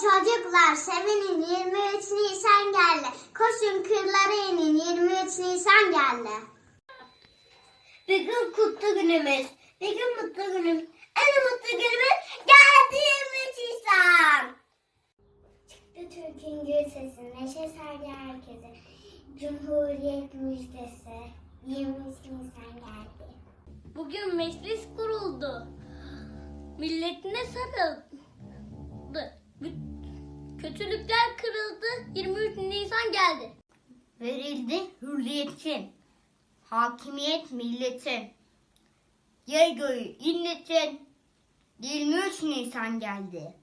çocuklar sevinin 23 Nisan geldi. Koşun kırlara inin 23 Nisan geldi. Bugün kutlu günümüz. Bugün mutlu günümüz. En mutlu günümüz geldi 23 Nisan. Çıktı Türk'ün gül sesi, neşe sardı herkese. Cumhuriyet müjdesi, 23 Nisan geldi. Bugün meclis kuruldu. Milletine sarıldı. Kırıldı. 23 Nisan geldi. Verildi hürriyetin, hakimiyet milletin. Yer göğü inletin, 23 Nisan geldi.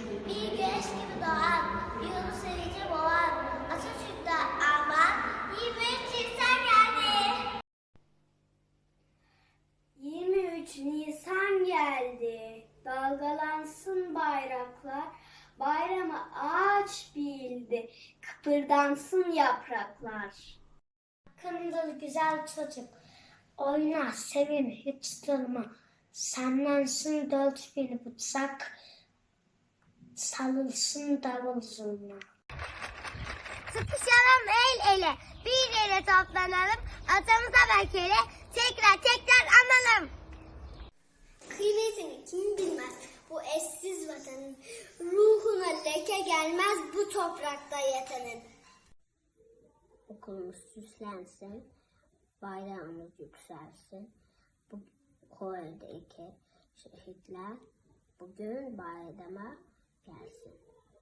Bir güneş gibi doğan, bir yolu sevinci boğan, Atatürk'te aman, 23 Nisan geldi. 23 Nisan geldi. Dalgalansın bayraklar. Bayramı ağaç bildi. Kıpırdansın yapraklar. Kanadalı güzel çocuk, oyna, sevin, hiç durma. Senlensin dört bir bıçak, salılsın davul zurna. Sıkışalım el ele, bir yere toplanalım, atamıza bekele, tekrar tekrar analım. Kıymetini kim bilmez bu eşsiz vatanın, leke gelmez bu toprakta yatanın. Okulumuz süslensin, bayrağımız yükselsin. Bu Kore'deki şehitler bugün bayrama gelsin.